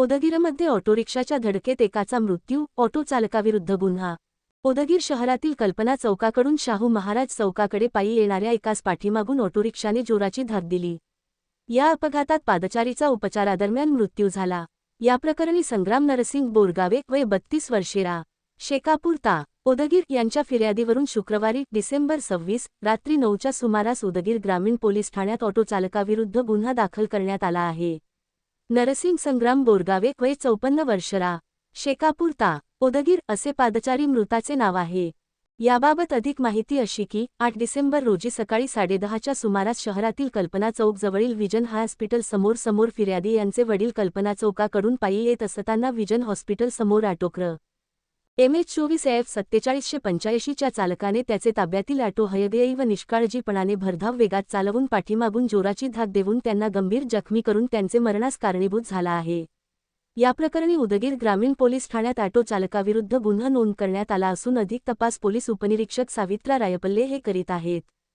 ओदगीरमध्ये ऑटोरिक्षाच्या धडकेत एकाचा मृत्यू ऑटो चालकाविरुद्ध गुन्हा. ओदगीर शहरातील कल्पना चौकाकडून शाहू महाराज चौकाकडे पायी येणाऱ्या एकास पाठीमागून ऑटोरिक्षाने जोराची धाक दिली. या अपघातात पादचारीचा उपचारादरम्यान मृत्यू झाला. याप्रकरणी संग्राम नरसिंग बोरगावे वय बत्तीस वर्षेरा शेकापूर ता. यांच्या फिर्यादीवरून शुक्रवारी डिसेंबर सव्वीस रात्री नऊच्या सुमारास उदगीर ग्रामीण पोलीस ठाण्यात ऑटो चालकाविरुद्ध गुन्हा दाखल करण्यात आला आहे. नरसिंग संग्राम बोरगावे वय चौपन्न वर्षरा. शेकापूर ता. असे पादचारी मृताचे नाव आहे. याबाबत अधिक माहिती अशी की आठ डिसेंबर रोजी सकाळी साडेदहाच्या सुमारास शहरातील कल्पना चौक जवळील विजन हॉस्पिटल समोर समोर फिर्यादी यांचे वडील कल्पना चौकाकडून पायी येत असताना विजन हॉस्पिटल समोर ऑटोक्र एम एच चोवीस एफ सत्तेचाळीसशे पंच्याऐंशीच्या चालकाने त्याचे ताब्यातील ऑटो हयदेयी व निष्काळजीपणाने भरधाव वेगात चालवून पाठीमागून जोराची धाक देऊन त्यांना गंभीर जखमी करून त्यांचे मरणास कारणीभूत झाला आहे. याप्रकरणी उदगीर ग्रामीण पोलीस ठाण्यात ऑटो चालकाविरुद्ध गुन्हा नोंद करण्यात आला असून अधिक तपास पोलीस उपनिरीक्षक सावित्रा रायपल्ले हे करीत आहेत.